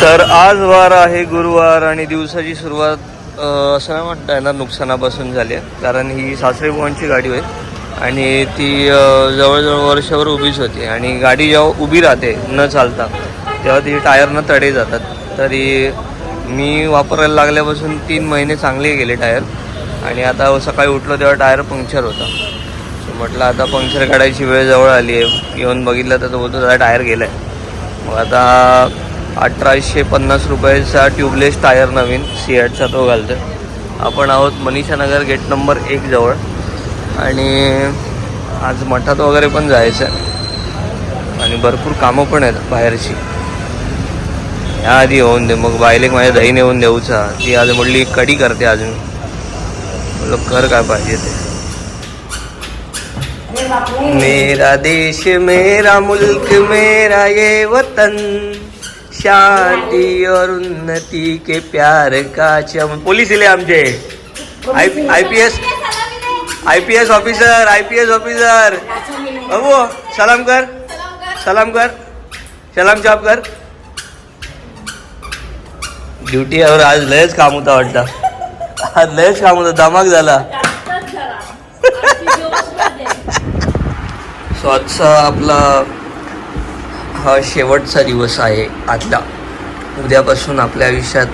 तर आज वार आहे गुरुवार आणि दिवसाची सुरुवात असं नाही म्हणता येणार नुकसानापासून झाली आहे. कारण ही सासरे बुवांची गाडी होय. आणि ती जवळजवळ वर्षभर उभीच होती. आणि गाडी जेव्हा उभी राहते न चालता तेव्हा ती टायरनं तडे जातात. तरी मी वापरायला लागल्यापासून तीन महिने चांगले गेले टायर. आणि आता सकाळी उठलो तेव्हा टायर पंक्चर होता. सो म्हटलं आता पंक्चर काढायची वेळ जवळ आली आहे. येऊन बघितलं तर तो बोलतो त्याला टायर गेला आहे मग आता अठराशे पन्नास रुपयाचा ट्यूबलेस टायर नवीन सिॲटचा तो घालतो आपण आहोत मनीषानगर गेट नंबर एक जवळ. आणि आज मठात वगैरे पण जायचं आहे. आणि भरपूर कामं पण आहेत बाहेरची. या आधी होऊन दे मग बायलेक माझ्या दही नेऊन देऊचा. ती आज म्हणली कडी करते आज मी. बोललो कर काय पाहिजे ते. मेरा देश मेरा मुल्क मेरा ये वतन. शांति और उन्नति के प्यार का चम पोलीस इले आमचे. I P S I P S officer I P S officer. बाबू सलाम कर. सलाम कर. सलाम चाप कर. ड्युटीवर आज लयच काम होता वाटतं. आज लयच काम होतं. धमाक झाला. सो आजचा आपला हा शेवटचा दिवस आहे आजला उद्यापासून आपल्या आयुष्यात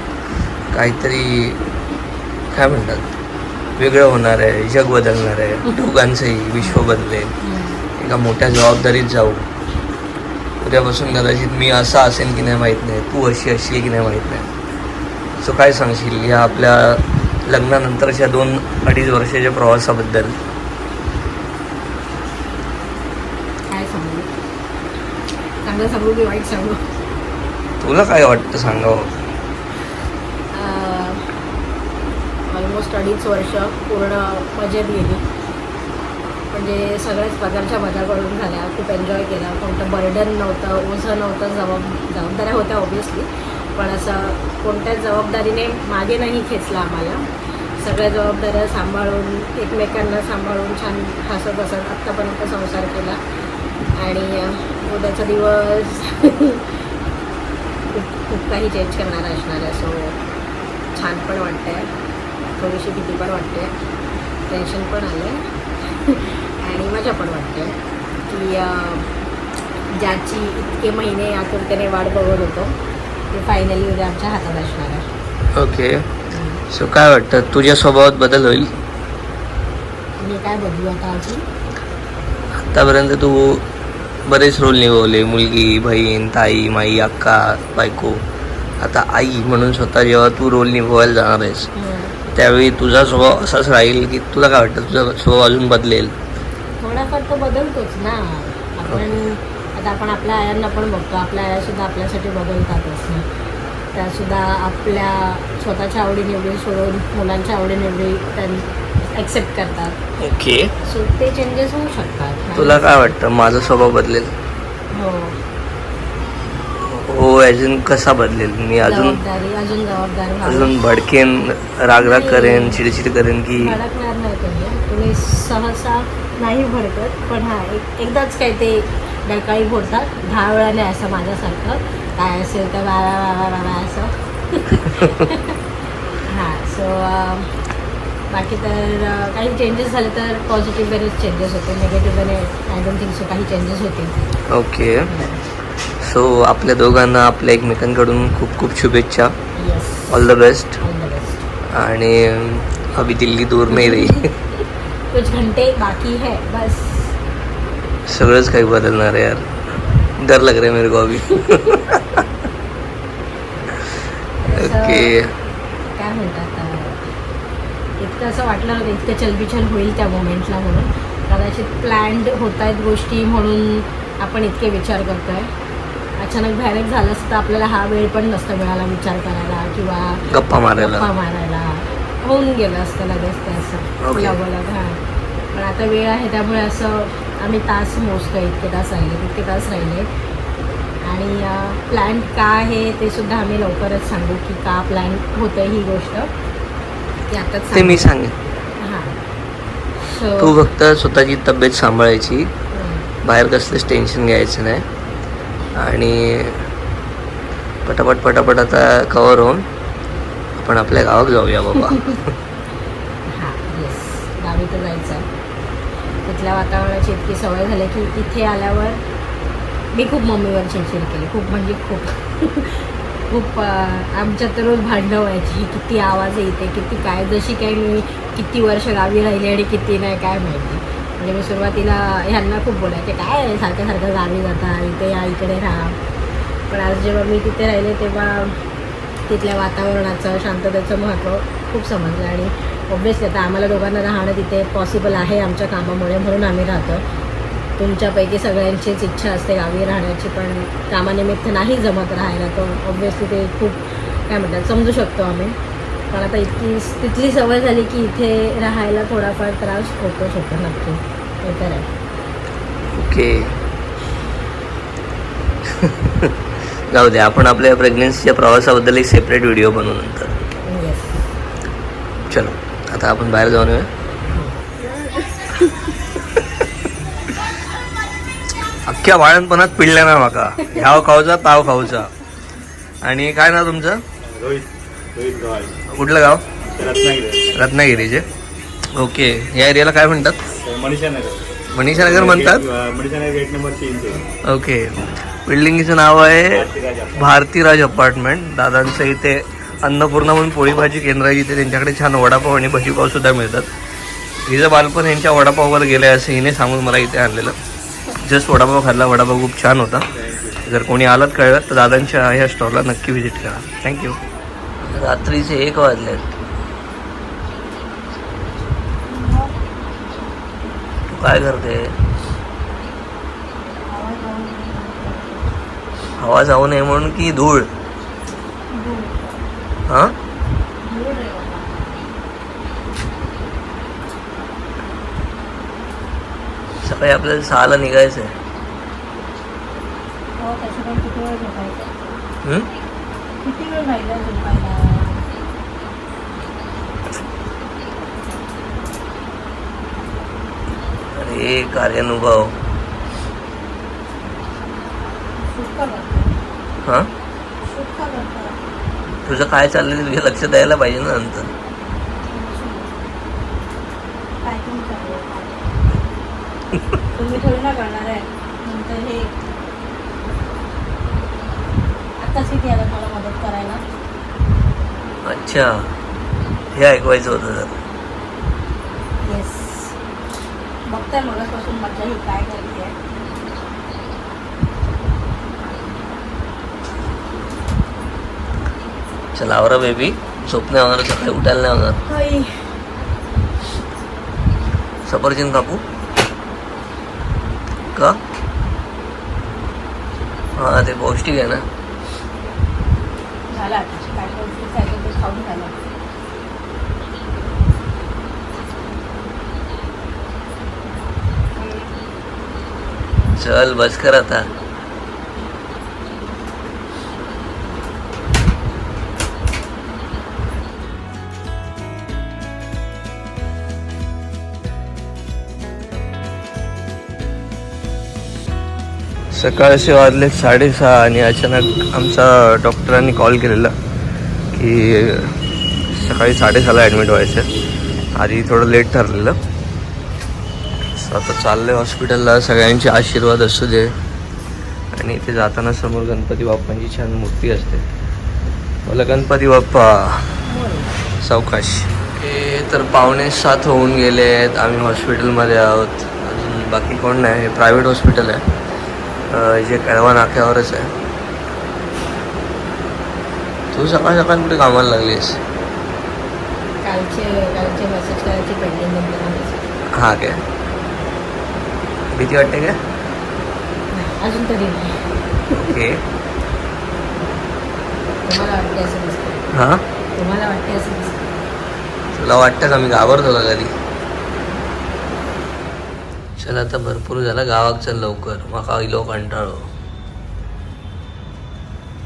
काहीतरी काय म्हणतात वेगळं होणार आहे जग बदलणार आहे दोघांचंही विश्व बदलेल. एका मोठ्या जबाबदारीत जाऊ. उद्यापासून कदाचित मी असा असेन की नाही माहीत नाही तू अशी असशील की नाही माहीत नाही. सो काय सांगशील या आपल्या लग्नानंतरच्या दोन अडीच वर्षाच्या प्रवासाबद्दल काय सांगू चांगलं सांगू की वाईट सांगू? तुला काय वाटतं सांगावं? ऑलमोस्ट अडीच वर्ष पूर्ण मजेत गेली. म्हणजे सगळ्याच प्रकारच्या मजा करून झाल्या. खूप एन्जॉय केला. कोणतं बर्डन नव्हतं ओझं नव्हतं जबाब जबाबदाऱ्या होत्या ऑब्विसली पण असं कोणत्याच जबाबदारीने मागे नाही खेचला आम्हाला. सगळ्या जबाबदाऱ्या सांभाळून एकमेकांना सांभाळून छान हसत हसत आत्तापर्यंत संसार केला. आणि उद्याचा दिवस. खूप खूप काही चेंज करणारा असणार आहे. सो छान पण वाटतं आहे थोडीशी भीती पण वाटते. टेन्शन पण आलं आहे. आणि मजा पण वाटते. की ज्याची इतके महिने आतुरतेने वाट बघत होतो ते फायनली उद्या आमच्या हातात असणार आहे. ओके सो काय वाटतं? तुझ्या स्वभावात बदल होईल? मी काय बघू आता अजून? आतापर्यंत तू बरेच रोल निभवले. मुलगी बहीण ताई माई अक्का बायको. आता आई म्हणून स्वतः जेव्हा तू रोल निभवायला जाणार आहेस त्यावेळी तुझा स्वभाव असाच राहील की तुला काय वाटतं? तुझा स्वभाव अजून बदलेल. थोडाफार तो बदलतोच ना. आपण आता आपण आपल्या आयांना पण बघतो. आपल्या आया सुद्धा आपल्यासाठी बदलतातच ना. त्यासुद्धा आपल्या स्वतःच्या आवडीनिवडी सोडून मुलांच्या आवडीनिवडी त्यां ॲक्सेप्ट करतात. ओके. सो ते चेंजेस होऊ शकतात. तुला काय वाटतं? माझा स्वभाव बदलेल? हो. हो अजून कसा बदलेल? मी अजून जबाबदारी अजून जबाबदार व्हावं. अजून भडकेन रागराग करेन चिडचिड करेन की भडकणार नाही तुम्ही तुम्ही सहसा नाही भडकत पण हा एक एकदाच काय ते डकाळी फोडतात दहा वेळाने असं माझ्यासारखं. काय असेल तर बारा बारा बारा असं. हां सो बाकी तर काही चेंजेस झाले तर पॉझिटिव्ह वेनेच चेंजेस होते. निगेटिव्ह वेने आय डोंट थिंक सो काही चेंजेस होतील ओके सो आपल्या दोघांना आपल्या एकमेकांकडून खूप खूप शुभेच्छा. ऑल द बेस्ट आणि अभी दिल्ली दूर नाही रही. कुछ घंटे बाकी है बस. सगळंच काही बदलणार आहे यार. डर लग रहा है मेरे को अभी. ओके काय म्हणतात इतकं असं वाटलं नव्हतं इतकं चलबिचल होईल त्या मोमेंटला म्हणून. कदाचित प्लॅन्ड होत आहेत गोष्टी म्हणून आपण इतके विचार करतोय. अचानक भयानक झालं असतं तर आपल्याला हा वेळ पण नसता मिळाला विचार करायला किंवा गप्पा मारायला. गप्पा मारायला. होऊन गेलं असतं लगेच ते असं. बोलत हां. पण आता वेळ आहे त्यामुळे असं आम्ही तास मोजतो इतके तास राहिले तितके तास राहिले. आणि प्लॅन का आहे ते सुद्धा आम्ही लवकरच सांगू की का प्लॅन होतं ही गोष्ट. ती आताच ते मी सांगू. सांगेन. हां. तू फक्त स्वतःची तब्येत सांभाळायची. बाहेर कसलंच टेन्शन घ्यायचं नाही. आणि पटापट पटापट आता कवर होऊन आपण आपल्या गावात जाऊया बाबा. हां गावी तर जायचं. आहे तिथल्या वातावरणाची इतकी सवय झाली की इथे आल्यावर मी खूप मम्मीवर चिडचिड केली. खूप म्हणजे खूप. खूप आमच्या तर रोज भांडणं व्हायची. किती आवाज येते किती काय जशी काही मी किती वर्ष गावी राहिली आणि किती नाही काय माहिती. म्हणजे मी सुरुवातीला ह्यांना खूप बोलायचे काय आहे, सारखं सारखं गावी जाता इथे या इकडे राहा. पण आज जेव्हा मी तिथे राहिले तेव्हा तिथल्या वातावरणाचं शांततेचं महत्त्व खूप समजलं. आणि ऑब्वियसली आता आम्हाला दोघांना राहणं तिथे पॉसिबल आहे आमच्या कामामुळे म्हणून आम्ही राहतो. तुमच्यापैकी सगळ्यांचीच इच्छा असते गावी राहण्याची पण कामानिमित्त नाही जमत राहायला. तर ऑब्वियसली ते खूप काय म्हणतात समजू शकतो आम्ही. पण आता इतकी तिथली सवय झाली की इथे राहायला थोडाफार त्रास होतोच होतो नक्की. हे तर आहे. ओके. जाऊ दे आपण आपल्या प्रेग्नन्सीच्या प्रवासाबद्दल एक सेपरेट व्हिडिओ बनवू नंतर. येस चलो आता आपण बाहेर जाऊन येऊया. अख्ख्या बाळणपणात पिळल्या ना माका. ह्याव खाऊचा ताव खाऊचा. आणि काय नाव तुमचं? रोहित रोहित गव्हाळ कुठलं गाव? रत्नागिरी. रत्नागिरीचे. ओके. या एरियाला काय म्हणतात? मनीषा नगर म्हणतात? ओके. बिल्डिंगचं नाव आहे भारतीराज अपार्टमेंट दादांचं इथे अन्नपूर्णा म्हणून पोळी भाजी केंद्र आहे. जिथे त्यांच्याकडे छान वडापाव आणि भजीपाव सुद्धा मिळतात. हिचं बालपण यांच्या वडापाववर गेलं आहे असं हिने सांगून मला इथे आणलेलं. जस्ट वडापाव खाल्ला वडापाव खूप छान होता. जर कोणी आलात कळलं तर दादांच्या ह्या स्टॉलला नक्की व्हिजिट करा. थँक्यू रात्रीचे एक वाजलेत तू काय करते? हवा जाऊ नये म्हणून की धूळ. हा? सकाळी आपल्याला सहाला निघायचं आहे हो? अरे कार्यानुभव. हा? तुझं काय चाललंय तुझ्या लक्ष द्यायला पाहिजे ना नंतर पॅकिंग चालू तुम्ही थोडी ना करणार आहे. नंतर हे आत्ताच किती आलं मला मदत करायला. अच्छा. हे ऐकवायचं होतं जर. येस बघताय मगापासून मजा ही काय करते चला आवरा बेबी झोपणे होणार सकाळी उठायला नाही होणार. सफरचंद कापू. का? हा ते पौष्टिक आहे ना. चल बस कर आता. सकाळचे वाजले साडेसहा आणि अचानक आमचा डॉक्टरांनी कॉल केलेला की सकाळी साडेसहाला ॲडमिट व्हायचं आहे. आधी थोडं लेट ठरलेलं. So आता आहे हॉस्पिटलला सगळ्यांचे आशीर्वाद असू दे. आणि इथे जाताना समोर गणपती बाप्पांची छान मूर्ती असते. बोला गणपती बाप्पा. सावकाश. हे तर पावणे सात होऊन गेले आहेत आम्ही हॉस्पिटलमध्ये आहोत. अजून बाकी कोण नाही हे प्रायव्हेट हॉस्पिटल आहे. जे कळवा नाक्यावरच आहे तू सकाळ सकाळ कुठे कामाला लागलीस. हा काय भीती वाटते काय अजून तरी ओके तुम्हाला वाटते असं दिसतं हां तुम्हाला वाटते असं तुला वाटतं का मी घाबरतो का कधी चल आता भरपूर झालं. गावात चल लवकर. माका इलो कंटाळो.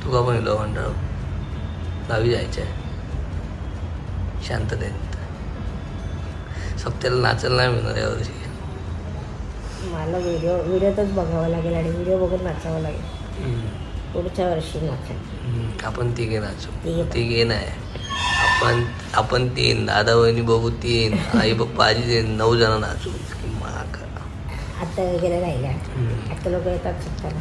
तुका पण इलो कंटाळो. गावी जायचं आहे शांततेत. सप्त्याला नाचायला नाही मिळणार यावर्षी मला व्हिडिओ व्हिडिओतच बघावं लागेल आणि व्हिडिओ बघून नाचावं लागेल. पुढच्या वर्षी नाचा हम्म, आपण तिघे नाचू. तिघे. नाही. आपण आपण तीन. दादा वहिनी बघू तीन. आई पप्पा आजी तीन नऊ जण नाचू. आता वगैरे राहिल्या. हम्म. आता लोक येतात सुट्ट्याला.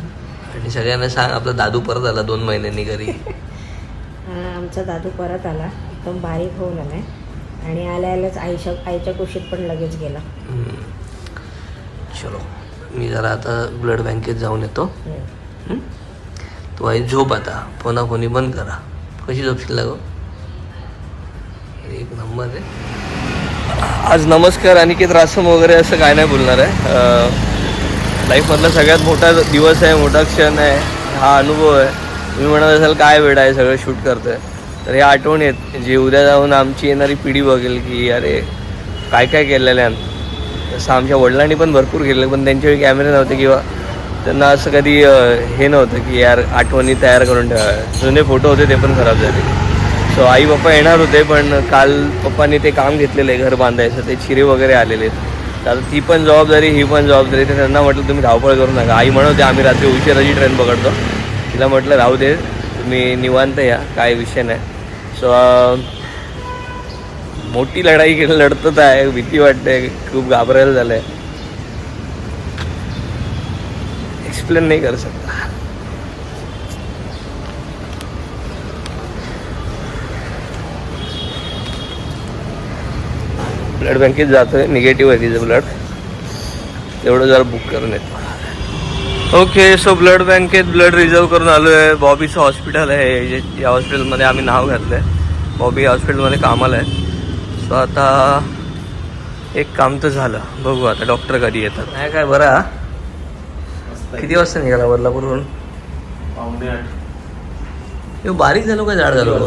आणि सगळ्यांना सांग आपला दादू परत आला दोन महिन्यांनी घरी. आमचा दादू परत आला. एकदम बारीक होऊन आलाय. आणि आल्या आल्याच आईच्या आईच्या कुशीत पण लगेच गेला. चलो मी जरा आता ब्लड बँकेत जाऊन येतो? तू आई झोप आता. फोना फोनी बंद करा. कशी झोपशील लागो एक नंबर आहे. आज नमस्कार अनिकेत रासम वगैरे असं काय नाही बोलणार आहे. लाईफमधला सगळ्यात मोठा दिवस आहे मोठा क्षण आहे हा अनुभव आहे. तुम्ही म्हणत असाल काय वेळ आहे सगळं शूट करतोय. तर हे आठवण येत जे म्हणजे उद्या जाऊन आमची येणारी पिढी बघेल की अरे काय काय केलेलं आहे. तसं आमच्या वडिलांनी पण भरपूर केलेलं पण त्यांच्यावेळी कॅमेरे नव्हते किंवा त्यांना असं कधी हे नव्हतं की यार आठवणी तयार करून ठेवा. जुने फोटो होते ते पण खराब झाले. सो आई पप्पा येणार होते पण काल पप्पांनी ते काम घेतलेलं आहे घर बांधायचं. ते चिरे वगैरे आलेले आहेत. तर आता ती पण जबाबदारी ही पण जबाबदारी. तर त्यांना म्हटलं तुम्ही धावपळ करू नका. आई म्हणत होते आम्ही रात्री उशिराची ट्रेन पकडतो. तिला म्हटलं राहू दे तुम्ही निवांत या काय विषय नाही. सो मोठी लढाई केली लढतच आहे. भीती वाटते खूप घाबरायला झालं आहे एक्सप्लेन नाही करू शकता. ब्लड बँकेत जातोय निगेटिव्ह आहे तिचं ब्लड तेवढं जरा बुक करून येतो. ओके सो ब्लड बँकेत ब्लड रिझर्व करून आलो आहे बॉबीचं हॉस्पिटल आहे. जे या हॉस्पिटलमध्ये आम्ही नाव घातलं आहे बॉबी हॉस्पिटलमध्ये कामाला आहे. सो आता एक काम तर झालं. बघू आता. डॉक्टर कधी येतात. नाही काय बरं? किती वाजता निघाला बदलापूरवरून पावणे बारीक झालो का? जाड झालो.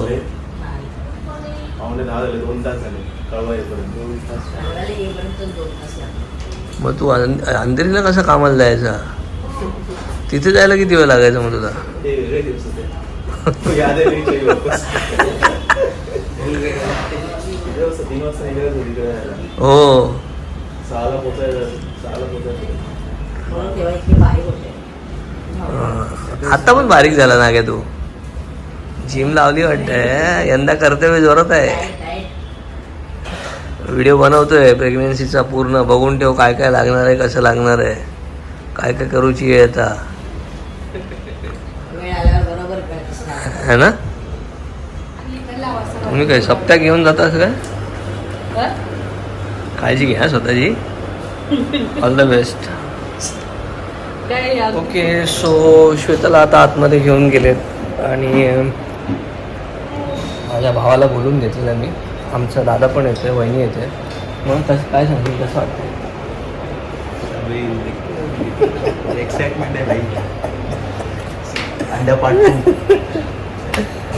पावणे दहा झाले दोन तास झाले. कळवा येईपर्यंत मग तू अंधेरीला कसं कामाला जायचा? तिथे जायला किती वेळ लागायचा मग तुला? हो. आता पण बारीक झाला ना गे तू. जिम लावली वाटत यंदा कर्तव्य जोरात आहे. व्हिडिओ बनवतोय प्रेग्नेन्सीचा पूर्ण. बघून ठेव काय काय लागणार आहे कसं लागणार आहे. काय काय करूची आहे आता. है ना? तुम्ही काय सप्त्या घेऊन जाता काय? काळजी घ्या स्वतःची. All the best okay so श्वेताला आता आतमध्ये घेऊन गेलेत. आणि माझ्या भावाला बोलून घेतलेलं मी. आमचा दादा पण येतोय वहिनी येते मग कसं काय सांगेल कसं वाटतं एक्साइटमेंट आहे भाई. अंडा पाठ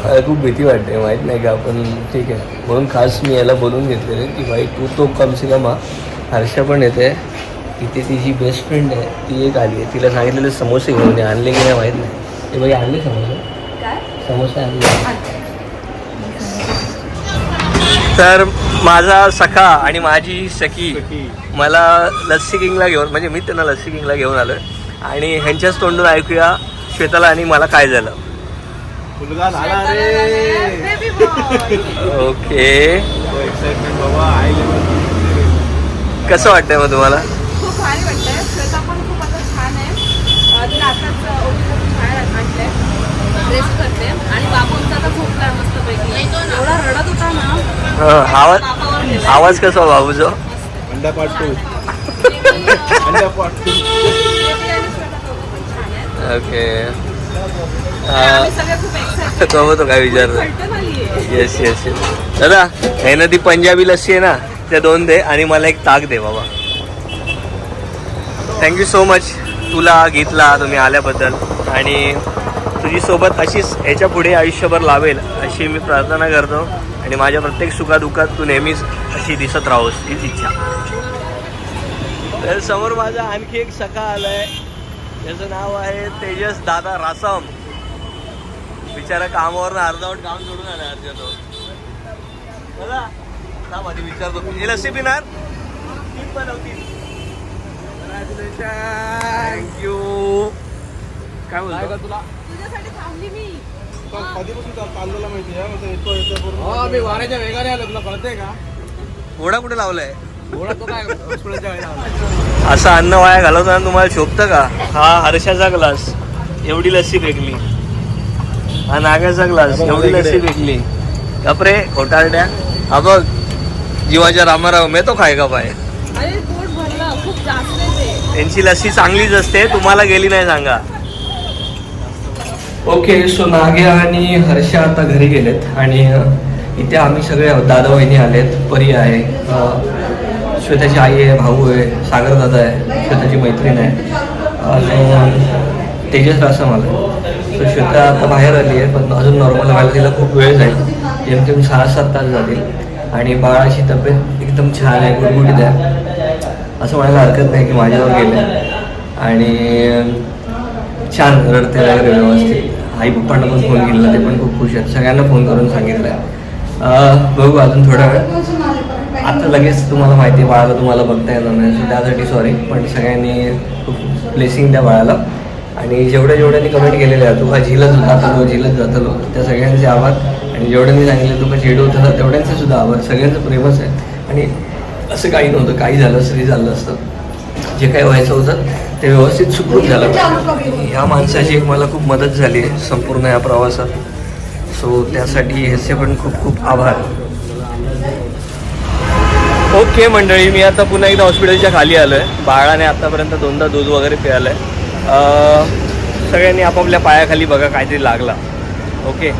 मला खूप भीती वाटते माहीत नाही का आपण ठीक आहे. म्हणून खास मी याला बोलून घेतलेलं की भाई तू तो कम से कम हा. हर्षा पण येते इथे तिची बेस्ट फ्रेंड आहे ती एक आली आहे. तिला सांगितलेले समोसे घेऊन आणले की नाही माहीत नाही. ते बाई आणले समोसे? काय? समोसे आणले. तर माझा सखा आणि माझी सखी मला लस्सी किंगला घेऊन म्हणजे मी त्यांना लस्सी किंगला घेऊन आलोय. आणि ह्यांच्याच तोंडून ऐकूया श्वेताला आणि मला काय झालं. मुलगा झाला रे. ओके. एक्साइटमेंट बाबा आई कसं वाटतंय मग तुम्हाला? खूप भारी वाटतंय. श्वेता पण खूप आता छान आहे. अं, तिला आताच ओळखून बाहेर आणलंय. रेस्ट करते. आणि बाबूंचा आता झोपलाय हं, आवाज. आवाज कसा अंडा टू बेबी, अं, अंडा पाठ टू ओके. आणि आम्ही सगळे खूप एक्साइटेड तो तो काय आहे येस येस येस दादा हे ना ती पंजाबी लस्सी आहे ना त्या दोन दे आणि मला एक ताक दे बाबा. थँक्यू सो मच तुला घेतला तुम्ही आल्याबद्दल. आणि तुझी सोबत अशीच याच्यापुढे आयुष्यभर लावेल अशी मी प्रार्थना करतो. आणि माझ्या प्रत्येक सुखादुखात तू नेहमीच अशी दिसत राहोस हीच इच्छा. तर समोर माझा आणखी एक सखा आलाय. त्याचं नाव आहे तेजस दादा रासम. बिचारा कामावर अर्धावट काम सोडून आला अर्ध्या तो बघा थांब आधी विचारतो. तुझी लसी पिणार? तीन थँक्यू काय बोलतो? तुझ्यासाठी थांबली मी. कधीपासून चाललेला माहिती आहे? म्हणजे येतो येतो करून. हो मी वाऱ्याच्या वेगाने आलो तुला कळतंय का? घोडा कुठे लावलाय? घोडा तो काय हॉस्पिटलच्या वेळेला आला. असं अन्न वाया घालवताना तुम्हाला शोभतं का? हा हर्षाचा ग्लास. एवढी लस्सी फेकली. हा नागाचा ग्लास. एवढी लस्सी फेकली. कपरे खोटारड्या. हा बघ. जीवाच्या रामाराव मे तो खाय का पाय? अरे पोट भरलं. खूप जास्त आहे ते. त्यांची लस्सी चांगलीच असते. तुम्हाला गेली नाही सांगा. ओके सो नाग्या आणि हर्षा आता घरी गेलेत आणि इथे आम्ही सगळे दादा वहिनी आलेत परी आहे श्वेताची आई आहे भाऊ आहे सागर दादा आहे श्वेताची मैत्रीण आहे आणि तेजस रासम आलं सो श्वेता आता बाहेर आली आहे पण अजून नॉर्मल व्हायला तिला खूप वेळ जाईल. जेमतेम सहा सात तास जातील. आणि बाळाची तब्येत एकदम छान आहे गुडगुडीत आहे. असं म्हणायला हरकत नाही की माझ्यावर गेलं आणि छान रडते वगैरे व्यवस्थित. आई पप्पांना पण फोन केलेला ते पण खूप खुश आहेत. सगळ्यांना फोन करून सांगितलं. आहे बघू अजून थोडा वेळ. आता लगेच तुम्हाला माहिती आहे बाळाला तुम्हाला बघता येणार नाही. त्यासाठी सॉरी पण सगळ्यांनी खूप ब्लेसिंग द्या बाळाला. आणि जेवढ्या जेवढ्याने कमेंट केलेल्या आहे तुका झिलत जातलो झिलत जातलो त्या सगळ्यांचे आभार. आणि जेवढ्यांनी सांगितलं तुका झेडू होतं तेवढ्यांचे सुद्धा आभार. सगळ्यांचं प्रेमच आहे. आणि असं काही नव्हतं. काही झालं तरी झालं असतं. जे काही व्हायचं होतं ते व्यवस्थित सुखरूप झालं. ह्या माणसाची एक मला खूप मदत झाली आहे संपूर्ण या प्रवासात. सो त्यासाठी ह्याचे पण खूप खूप आभार. ओके मंडळी मी आता पुन्हा एकदा हॉस्पिटलच्या खाली आलो आहे बाळाने आतापर्यंत दोनदा दूध वगैरे पिळालं आहे सगळ्यांनी आपापल्या पायाखाली बघा काहीतरी लागला. ओके?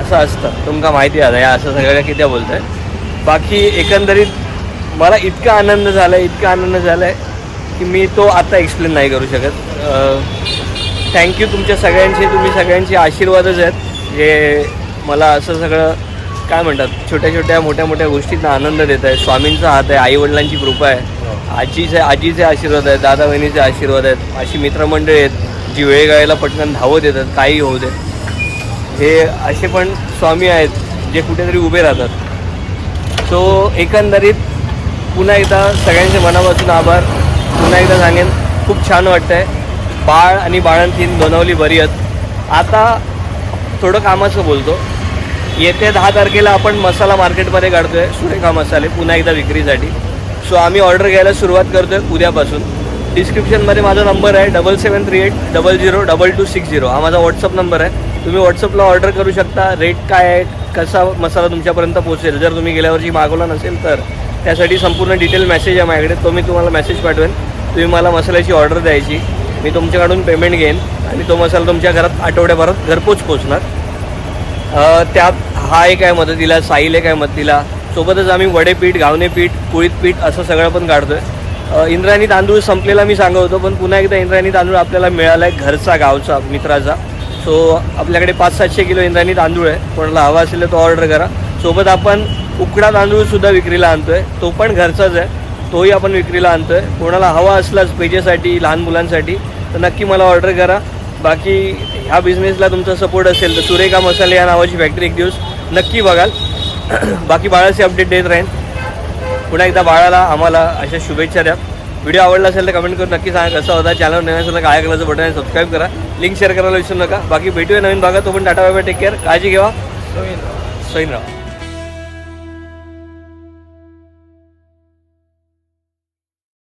असं असतं. तुमका माहिती आहे या असं सगळ्या किती बोलत आहे बाकी एकंदरीत मला इतका आनंद झाला आहे इतका आनंद झाला आहे की मी तो आता एक्सप्लेन नाही करू शकत. थँक्यू तुमच्या सगळ्यांचे तुम्ही सगळ्यांचे आशीर्वादच आहेत. जे मला असं सगळं काय म्हणतात छोट्या छोट्या मोठ्या मोठ्या गोष्टींना आनंद देत आहे स्वामींचा हात आहे आईवडिलांची कृपा आहे. आजीचे आजीचे आशीर्वाद आहेत दादा बहिणीचे आशीर्वाद आहेत. अशी मित्रमंडळी आहेत जी वेळेगाळेला पटकन धावत येतात काही होऊ दे. हे असे पण स्वामी आहेत जे कुठेतरी उभे राहतात. सो एकंदरीत पुन्हा एकदा सगळ्यांचे मनापासून आभार. पुन्हा एकदा सांगेन खूप छान वाटतं आहे बाळ आणि बाळंतीन दोनवली बरी आहेत. आता थोडं कामाचं बोलतो. येत्या दहा तारखेला आपण मसाला मार्केटमध्ये काढतो आहे सुरेखा मसाले पुन्हा एकदा विक्रीसाठी. सो आम्ही ऑर्डर घ्यायला सुरुवात करतो आहे उद्यापासून. डिस्क्रिप्शनमध्ये माझा नंबर आहे double seven three eight double zero double two six zero हा माझा व्हॉट्सअप नंबर आहे. तुम्ही व्हॉट्सअपला ऑर्डर करू शकता. रेट काय आहे कसा मसाला तुमच्यापर्यंत पोहोचेल? जर तुम्ही गेल्या वर्षी मागवला नसेल तर. त्यासाठी संपूर्ण डिटेल मेसेज आहे माझ्याकडे. तो मी तुम्हाला मेसेज पाठवेन. तुम्ही मला मसाल्याची ऑर्डर द्यायची. मी तुमच्याकडून पेमेंट घेईन आणि तो मसाला तुमच्या घरात आठवड्याभरात घरपोच पोचणार त्यात हा एक आहे मदतीला साईल एक आहे मदतीला सोबतच आम्ही वडेपीठ गावणेपीठ कुळीत पीठ असं सगळं पण काढतोय. आहे इंद्रायणी तांदूळ संपलेला मी सांगत होतो पण पुन्हा एकदा इंद्रायणी तांदूळ आपल्याला मिळाला आहे घरचा गावचा मित्राचा. सो आपल्याकडे पाच सातशे किलो इंद्रायणी तांदूळ आहे. कोणाला हवा असेल तर तो ऑर्डर करा. सोबत आपण उकडा तांदूळसुद्धा विक्रीला आणतो आहे तो पण घरचाच आहे. तोही आपण विक्रीला आणतोय. कोणाला हवा असलाच पेजेसाठी लहान मुलांसाठी तर नक्की मला ऑर्डर करा. बाकी ह्या बिझनेसला तुमचा सपोर्ट असेल तर सुरेखा मसाले या नावाची फॅक्टरी एक दिवस नक्की बघाल. बाकी बाळाचे अपडेट देत राहीन. पुन्हा एकदा बाळाला आम्हाला अशा शुभेच्छा द्या. व्हिडिओ आवडला असेल तर कमेंट करून नक्की सांगा कसा होता. चॅनल नवीन असेल तर काय करायचं बटन आहे सबस्क्राईब करा. लिंक शेअर करायला विसरू नका. बाकी भेटूया नवीन भागात. तो पण टाटा बाय टेक केअर काळजी घ्या. सैन राहा